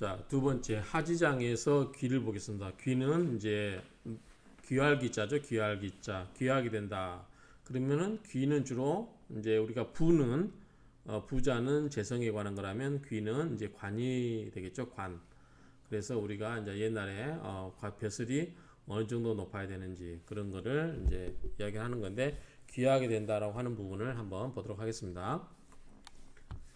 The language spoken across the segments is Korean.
자, 두 번째 하지장에서 귀를 보겠습니다. 귀는 이제 귀할 기자죠. 귀할 기자. 귀하게 된다. 그러면은 귀는 주로 이제 우리가 부는 어, 부자는 재성에 관한 거라면 귀는 이제 관이 되겠죠. 관. 그래서 우리가 이제 옛날에 어, 과- 벼슬이 어느 정도 높아야 되는지 그런 거를 이제 이야기하는 건데 귀하게 된다라고 하는 부분을 한번 보도록 하겠습니다.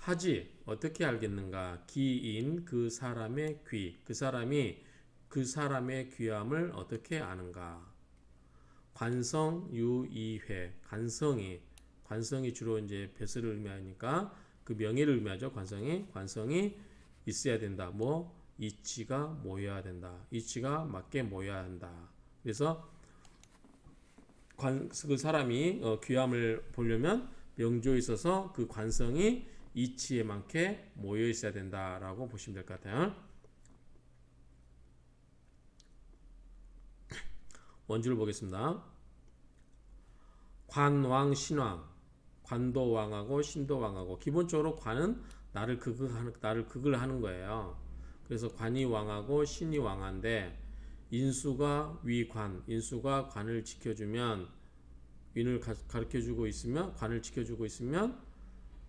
하지 어떻게 알겠는가? 기인 그 사람의 귀. 그 사람이 그 사람의 귀함을 어떻게 아는가? 관성 유이회. 관성이 관성이 주로 이제 벼슬을 의미하니까 그 명예를 의미하죠. 관성이 관성이 있어야 된다. 뭐 이치가 모여야 된다. 이치가 맞게 모여야 한다. 그래서 관, 그 사람이 어, 귀함을 보려면 명조에 있어서 그 관성이 이치에 맞게 모여 있어야 된다라고 보시면 될 것 같아요. 원주를 보겠습니다. 관왕 신왕 관도 왕하고 신도 왕하고 기본적으로 관은 나를 극을 나를 극을 하는 거예요. 그래서 관이 왕하고 신이 왕한데 인수가 위관 인수가 관을 지켜주면 윈을 가, 가르쳐주고 있으면 관을 지켜주고 있으면 어,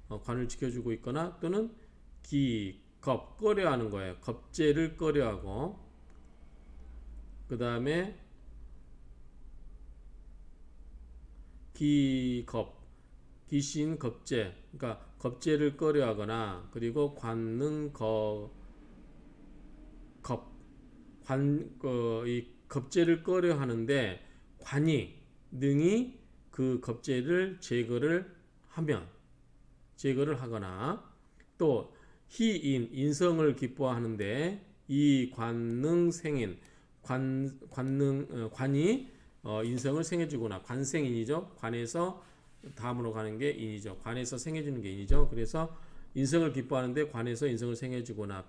관을 지켜주고 있거나 또는 기, 겁, 꺼려하는 거예요. 겁제를 꺼려하고. 그 다음에 기겁, 기신 겁제, 그러니까 겁제를 꺼려하거나 그리고 관능 거 겁, 관, 어, 이 겁제를 꺼려하는데 관이 능이 그 겁제를 제거를 하면 제거를 하거나 또 희인 인성을 기뻐하는데 이 관능 생인 관 관능 어, 관이 어, 인성을 생해주거나 관생인이죠. 관에서 다음으로 가는 게 인이죠. 관에서 생해주는 게 인이죠. 그래서 인성을 기뻐하는데 관에서 인성을 생해주거나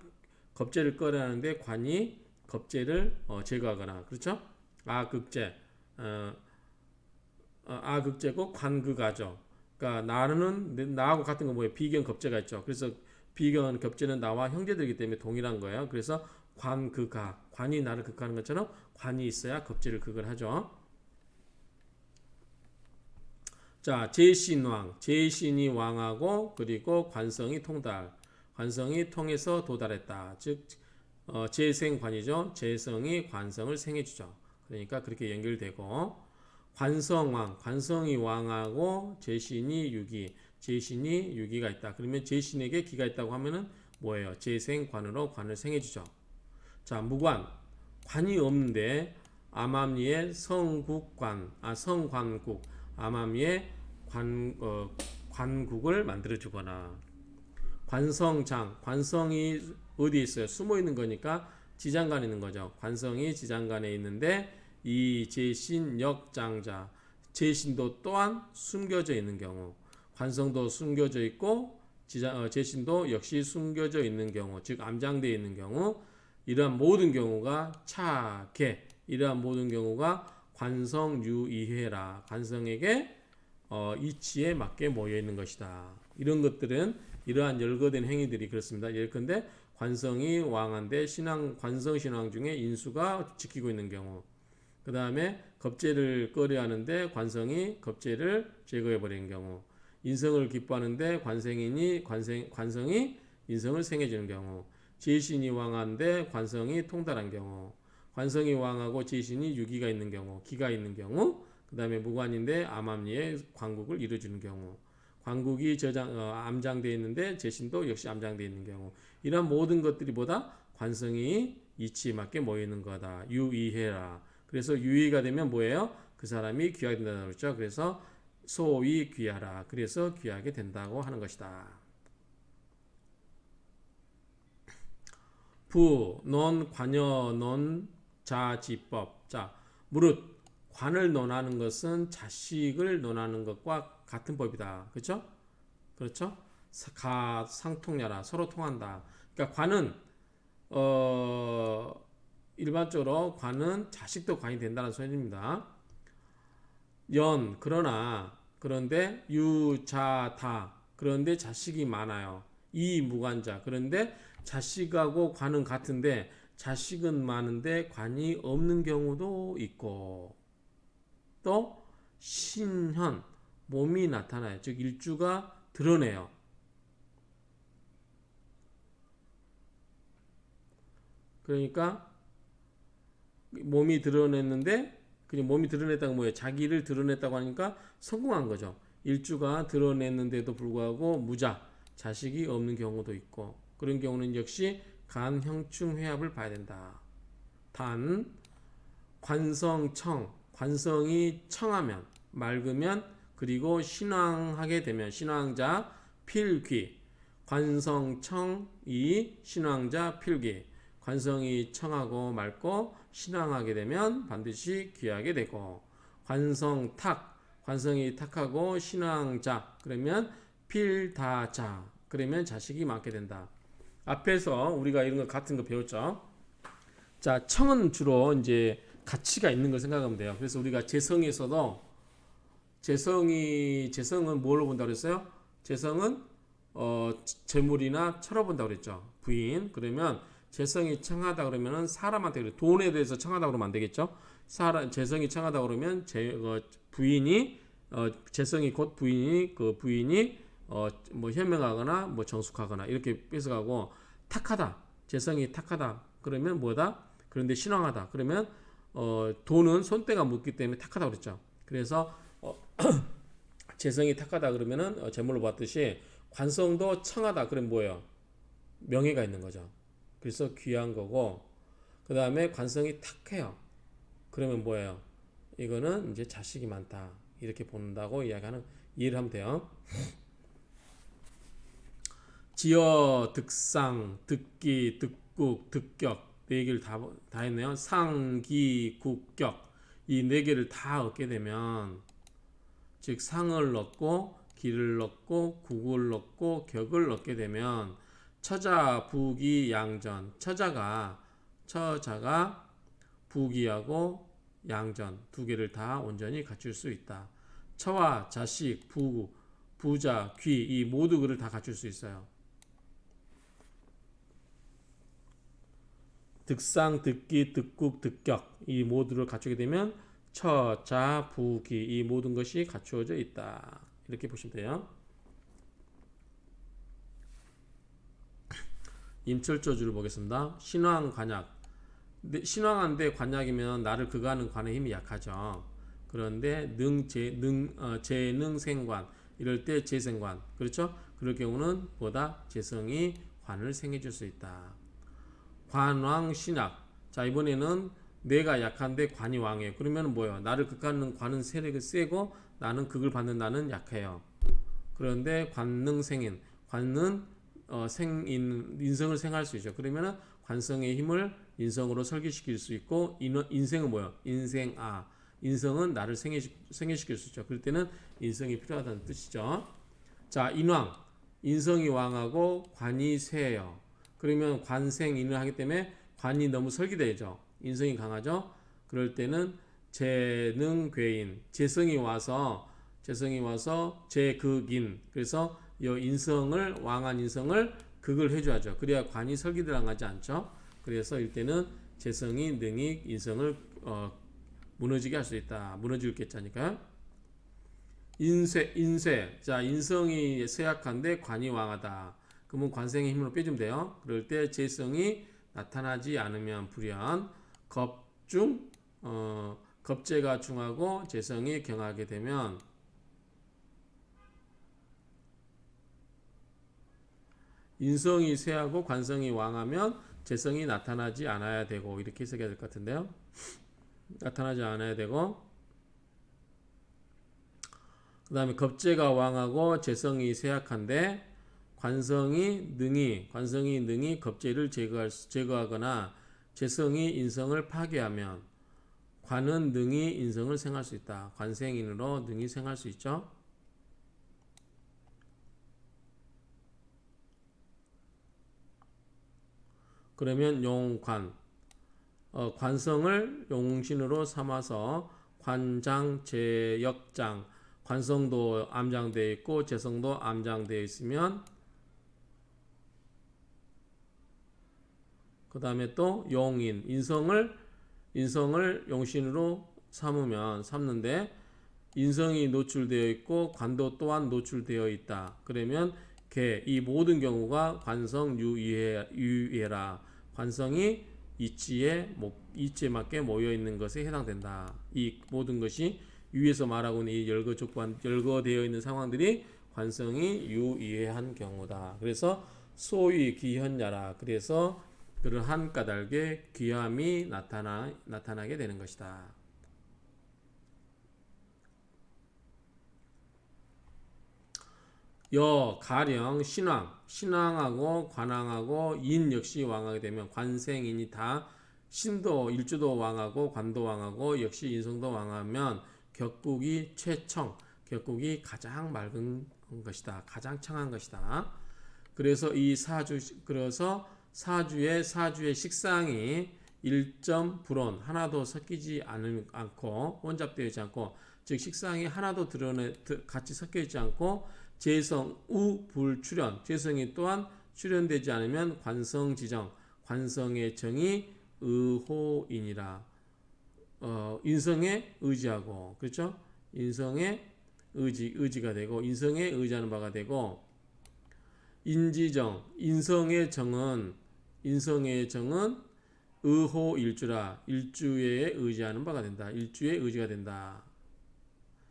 겁제를 꺼려하는데 관이 겁제를 어, 제거하거나 그렇죠? 아극제 아극제고 관극아죠 그러니까 나는 내- 나하고 같은 거 뭐예요? 비견 겁제가 있죠. 그래서 비견 겁제는 나와 형제들이기 때문에 동일한 거예요. 그래서 관극하 관이 나를 극하는 것처럼 관이 있어야 겁제를 극을 하죠. 자 제신왕 제신이 왕하고 그리고 관성이 통달 관성이 통해서 도달했다. 즉 어, 재생관이죠. 재성이 관성을 생해주죠. 그러니까 그렇게 연결되고 관성왕, 관성이 왕하고 제신이 유기, 제신이 유기가 있다. 그러면 제신에게 기가 있다고 하면은 뭐예요? 재생관으로 관을 생해주죠. 자, 무관, 관이 없는데 암암리의 성국관, 아 성관국, 암암리의 관 어, 관국을 만들어주거나 관성장, 관성이 어디에 있어요? 숨어 있는 거니까 지장간에 있는 거죠. 관성이 지장간에 있는데 이 제신 역장자 제신도 또한 숨겨져 있는 경우 관성도 숨겨져 있고 지자, 어, 제신도 역시 숨겨져 있는 경우 즉 암장되어 있는 경우 이러한 모든 경우가 차계 이러한 모든 경우가 관성 유이해라 관성에게 어, 이치에 맞게 모여 있는 것이다. 이런 것들은 이러한 열거된 행위들이 그렇습니다. 예컨대 관성이 왕한데 신앙 관성 신앙 중에 인수가 지키고 있는 경우 그 다음에 겁제를 꺼려하는데 관성이 겁제를 제거해 버리는 경우 인성을 기뻐하는데 관생인이 관생 관성이 인성을 생해주는 경우 제신이 왕한데 관성이 통달한 경우 관성이 왕하고 제신이 유기가 있는 경우 기가 있는 경우 그 다음에 무관인데 암암리에 관국을 이루어주는 경우 관국이 저장 어, 암장되어 있는데 제신도 역시 암장되어 있는 경우 이런 모든 것들이 보다 관성이 이치에 맞게 모여 있는 거다. 유의해라 그래서 유의가 되면 뭐예요? 그 사람이 귀하게 된다고 그랬죠. 그래서 소위 귀하라. 그래서 귀하게 된다고 하는 것이다. 부, 논, 관여, 논, 자 지법. 자, 무릇 관을 논하는 것은 자식을 논하는 것과 같은 법이다. 그렇죠? 그렇죠? 가 상통야라 서로 통한다. 그러니까 관은 어 일반적으로 관은 자식도 관이 된다는 소리입니다. 연 그러나 그런데 유자다 그런데 자식이 많아요. 이 무관자 그런데 자식하고 관은 같은데 자식은 많은데 관이 없는 경우도 있고 또 신현 몸이 나타나요. 즉 일주가 드러내요. 그러니까 몸이 드러냈는데 그냥 몸이 드러냈다고 뭐예요? 자기를 드러냈다고 하니까 성공한 거죠. 일주가 드러냈는데도 불구하고 무자 자식이 없는 경우도 있고 그런 경우는 역시 간형충 회합을 봐야 된다. 단 관성청 관성이 청하면 맑으면 그리고 신왕하게 되면 신왕자 필귀 관성청이 신왕자 필귀 관성이 청하고 맑고 신앙하게 되면 반드시 귀하게 되고 관성 탁 관성이 탁하고 신앙자 그러면 필다자 그러면 자식이 많게 된다. 앞에서 우리가 이런 거 같은 거 배웠죠. 자 청은 주로 이제 가치가 있는 걸 생각하면 돼요. 그래서 우리가 재성에서도 재성이 재성은 뭘로 본다 그랬어요? 재성은 어 재물이나 철로 본다 그랬죠. 부인 그러면 재성이 청하다 그러면은 사람한테. 돈에 대해서 청하다 그러면 안 되겠죠. 사람 재성이 청하다 그러면 제 어, 부인이 어, 재성이 곧 부인이 그 부인이 어, 뭐 현명하거나 뭐 정숙하거나 이렇게 뺏어가고 탁하다 재성이 탁하다 그러면 뭐다 그런데 신앙하다 그러면 어, 돈은 손때가 묻기 때문에 탁하다 그랬죠. 그래서 어, 재성이 탁하다 그러면은 어, 제물로 봤듯이 관성도 청하다 그러면 뭐예요? 명예가 있는 거죠. 그래서 귀한 거고 그 다음에 관성이 탁해요. 그러면 뭐예요? 이거는 이제 자식이 많다 이렇게 본다고 이야기하는 이해를 하면 돼요. 지어 득상 득기 득국 득격 네 개를 다, 다 했네요. 상기 국격 이 네 개를 다 얻게 되면 즉 상을 얻고 기를 얻고 국을 얻고 격을 얻게 되면 처자 부기 양전 처자가 처자가 부기하고 양전 두 개를 다 온전히 갖출 수 있다. 처와 자식 부 부자 귀 이 모두 그를 다 갖출 수 있어요. 득상 득기 득국 득격 이 모두를 갖추게 되면 처 자 부 기 이 모든 것이 갖추어져 있다. 이렇게 보시면 돼요. 임철조주를 보겠습니다. 신왕 관약. 신왕한데 관약이면 나를 그가하는 관의 힘이 약하죠. 그런데 능재 능 어, 재능 생관 이럴 때 재생관 그렇죠? 그럴 경우는 보다 재성이 관을 생해 줄 수 있다. 관왕 신학. 자 이번에는 내가 약한데 관이 왕이에요. 그러면 뭐예요? 나를 극하는 관은 세력이 세고 나는 극을 받는 나는 약해요. 그런데 관능 생인 관은 어, 생인 인성을 생할 수 있죠. 그러면은 관성의 힘을 인성으로 설계시킬 수 있고 인, 인생은 뭐요? 인생아 인성은 나를 생애, 생애시킬 수 있죠. 그럴 때는 인성이 필요하다는 뜻이죠. 자 인왕 인성이 왕하고 관이 쇠예요. 그러면 관생인을 하기 때문에 관이 너무 설계되죠. 인성이 강하죠. 그럴 때는 재능 괴인 재성이 와서 재성이 와서 재극인 그래서 이 인성을 왕한 인성을 극을 해줘야죠. 그래야 관이 설계들어가지 않죠. 그래서 이때는 재성이 능이 인성을 어, 무너지게 할 수 있다. 무너질 겠자니까요. 인쇄 인쇄 자 인성이 쇠약한데 관이 왕하다. 그러면 관생의 힘으로 빼주면 돼요. 그럴 때 재성이 나타나지 않으면 불연 겁중 어, 겁재가 중하고 재성이 경하게 되면 인성이 쇠하고 관성이 왕하면 재성이 나타나지 않아야 되고 이렇게 해석해야 될 것 같은데요. 나타나지 않아야 되고 그 다음에 겁재가 왕하고 재성이 쇠약한데 관성이 능히 관성이 능히 겁재를 제거할 제거하거나 재성이 인성을 파괴하면 관은 능히 인성을 생할 수 있다. 관생인으로 능히 생할 수 있죠. 그러면 용관. 어, 관성을 용신으로 삼아서 관장 제역장. 관성도 암장되어 있고 재성도 암장되어 있으면 그 다음에 또 용인. 인성을 인성을 용신으로 삼으면 삼는데 인성이 노출되어 있고 관도 또한 노출되어 있다. 그러면 개이 모든 경우가 관성 유의해 유의해라. 관성이 이치에 목 이치에 맞게 모여 있는 것에 해당된다. 이 모든 것이 위에서 말하고 있는 이 열거 조건 열거되어 있는 상황들이 관성이 유의한 경우다. 그래서 소위 기현야라. 그래서 그러한 까닭에 귀함이 나타나 나타나게 되는 것이다. 여 가령 신왕. 신왕하고 관왕하고 인 역시 왕하게 되면 관생인이 다 신도 일주도 왕하고 관도 왕하고 역시 인성도 왕하면 격국이 최청 격국이 가장 맑은 것이다 가장 청한 것이다. 그래서 이 사주 그래서 사주의 사주의 식상이 1점 불온 하나도 섞이지 않, 않고 혼잡되어 있지 않고 즉 식상이 하나도 드러내 드- 같이 섞여 있지 않고 재성 우 불출현. 재성이 또한 출현되지 않으면 관성 지정 관성의 정이 의호인이라. 어, 인성에 의지하고 그렇죠? 인성에 의지 의지가 되고 인성에 의지하는 바가 되고 인지정 인성의 정은 인성의 정은 의호 일주라. 일주에 의지하는 바가 된다. 일주에 의지가 된다.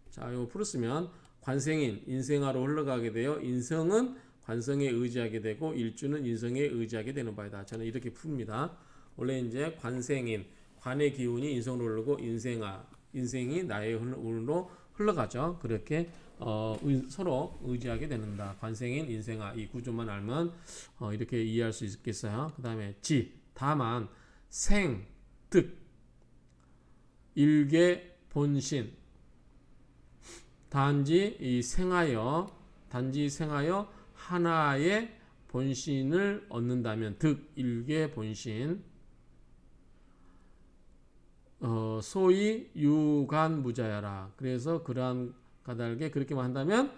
자 이거 풀었으면 관생인 인생하로 흘러가게 되어 인성은 관성에 의지하게 되고 일주는 인성에 의지하게 되는 바이다. 저는 이렇게 풉니다. 원래 이제 관생인 관의 기운이 인성으로 흐르고 인생아 인생이 나의 운으로 흘러가죠. 그렇게 어, 의- 서로 의지하게 되는다. 관생인 인생아 이 구조만 알면 어, 이렇게 이해할 수 있겠어요. 그 다음에 지 다만 생득 일개 본신 단지 이 생하여 단지 생하여 하나의 본신을 얻는다면 득 일개 본신. 어, 소위 유관 무자야라. 그래서 그러한 까닭에 그렇게만 한다면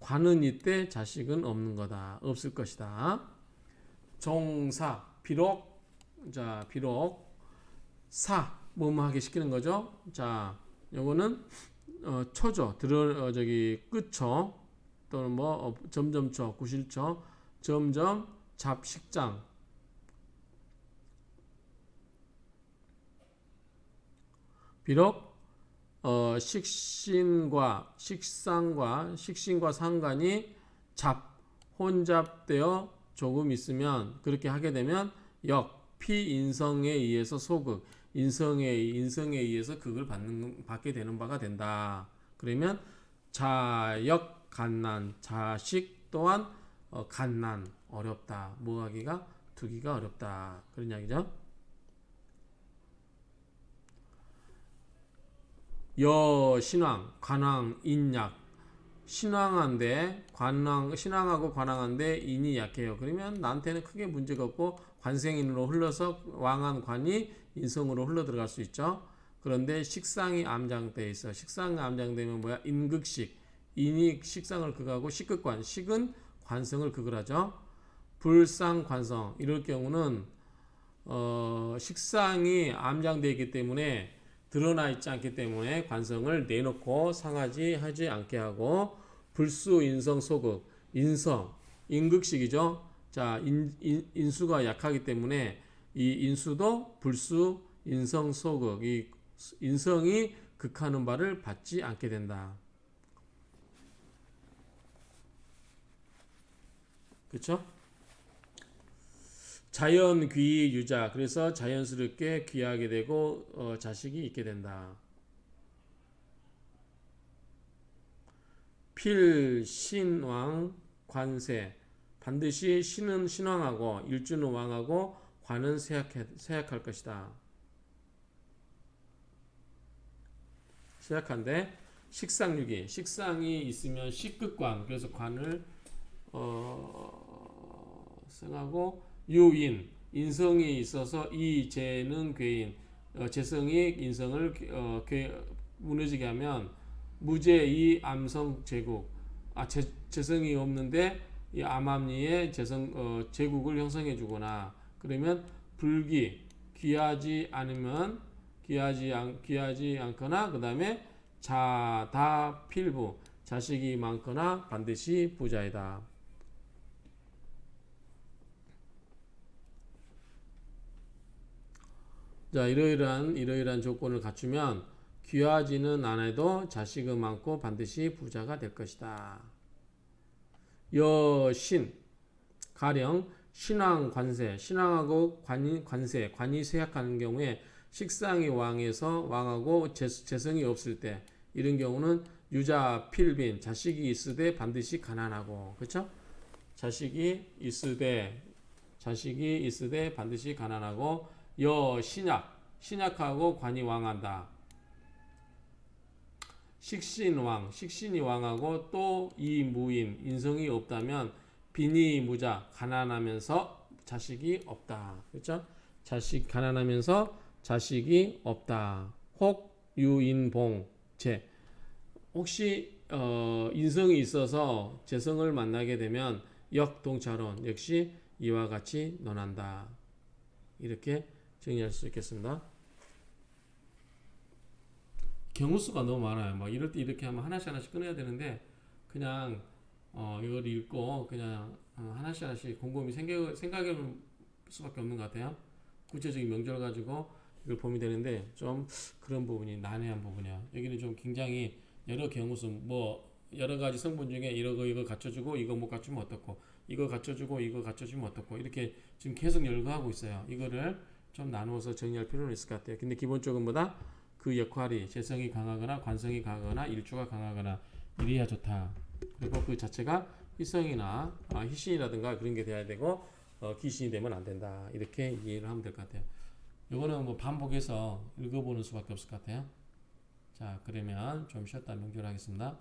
관은 이때 자식은 없는 거다. 없을 것이다. 종사 비록 자 비록 사 뭐뭐 하게 시키는 거죠? 자 요거는 어, 초죠. 들어 어, 저기 끝초 또는 뭐 어, 점점초, 구실초, 점점 잡식장. 비록 어, 식신과 식상과 식신과 상관이 잡 혼잡되어 조금 있으면 그렇게 하게 되면 역 피인성에 의해서 소극 인성에 인성에 의해서 그걸 받는 받게 되는 바가 된다. 그러면 자역 간난 자식 또한 어, 간난 어렵다. 뭐하기가 두기가 어렵다. 그런 이야기죠. 여 신왕 관왕 인약 신왕한데 관왕 신왕하고 관왕한데 인이 약해요. 그러면 나한테는 크게 문제가 없고 관생인으로 흘러서 왕한 관이 인성으로 흘러 들어갈 수 있죠. 그런데 식상이 암장돼 있어. 식상이 암장되면 뭐야? 인극식. 인이 식상을 극하고 식극관. 식은 관성을 극을 하죠. 불상 관성. 이럴 경우는 어, 식상이 암장되어 있기 때문에 드러나 있지 않기 때문에 관성을 내놓고 상하지 하지 않게 하고 불수 인성 소극 인성 인극식이죠. 자 인, 인, 인수가 약하기 때문에 이 인수도 불수 인성 소극 이 인성이 극하는 바를 받지 않게 된다. 그렇죠? 자연 귀 유자 그래서 자연스럽게 귀하게 되고 어, 자식이 있게 된다. 필 신왕 관세 반드시 신은 신왕하고 일주는 왕하고 관은 세약할 것이다. 세약한데 식상육이 식상이 있으면 식극관 그래서 관을 어, 생하고 유인 인성이 있어서 이 재는 괴인 어, 재성이 인성을 어, 괴, 무너지게 하면 무죄 이 암성 제국 아 재, 재성이 없는데 이 암암리에 재성 어, 제국을 형성해 주거나 그러면 불기 귀하지 않으면 귀하지 않 귀하지 않거나 그다음에 자다 필부 자식이 많거나 반드시 부자이다. 자 이러이러한 이러이러한 조건을 갖추면 귀하지는 않아도 자식은 많고 반드시 부자가 될 것이다. 여신 가령 신왕 관세 신왕하고 관, 관세 관이 쇠약하는 경우에 식상이 왕에서 왕하고 재, 재성이 없을 때 이런 경우는 유자 필빈 자식이 있으되 반드시 가난하고 그렇죠? 자식이 있으되 자식이 있으되 반드시 가난하고 여 신약 신약하고 관이 왕한다. 식신왕 식신이 왕하고 또 이 무인 인성이 없다면 빈이 무자 가난하면서 자식이 없다. 그렇죠? 자식 가난하면서 자식이 없다. 혹 유인봉 제 혹시 어, 인성이 있어서 재성을 만나게 되면 역동차론 역시 이와 같이 논한다. 이렇게 정리할 수 있겠습니다. 경우 수가 너무 많아요. 뭐 이럴 때 이렇게 하면 하나씩 하나씩 끊어야 되는데 그냥 어, 이걸 읽고 그냥 어, 하나씩 하나씩 곰곰이 생각 생각해 볼 수밖에 없는 것 같아요. 구체적인 명절 가지고 이걸 보면 되는데 좀 그런 부분이 난해한 부분이야. 여기는 좀 굉장히 여러 경우수 뭐 여러 가지 성분 중에 이거 이거 갖춰주고 이거 못 갖추면 어떻고 이거 갖춰주고 이거 갖춰주면 어떻고 이렇게 지금 계속 열거하고 있어요. 이거를 좀 나누어서 정리할 필요는 있을 것 같아요. 근데 기본적으로 보다 그 역할이 재성이 강하거나 관성이 강하거나 일주가 강하거나 이래야 좋다. 그리고 그 자체가 희성이나 아, 희신이라든가 그런 게 돼야 되고 어, 귀신이 되면 안 된다. 이렇게 이해를 하면 될 것 같아요. 이거는 뭐 반복해서 읽어보는 수밖에 없을 것 같아요. 자, 그러면 좀 쉬었다 명절하겠습니다.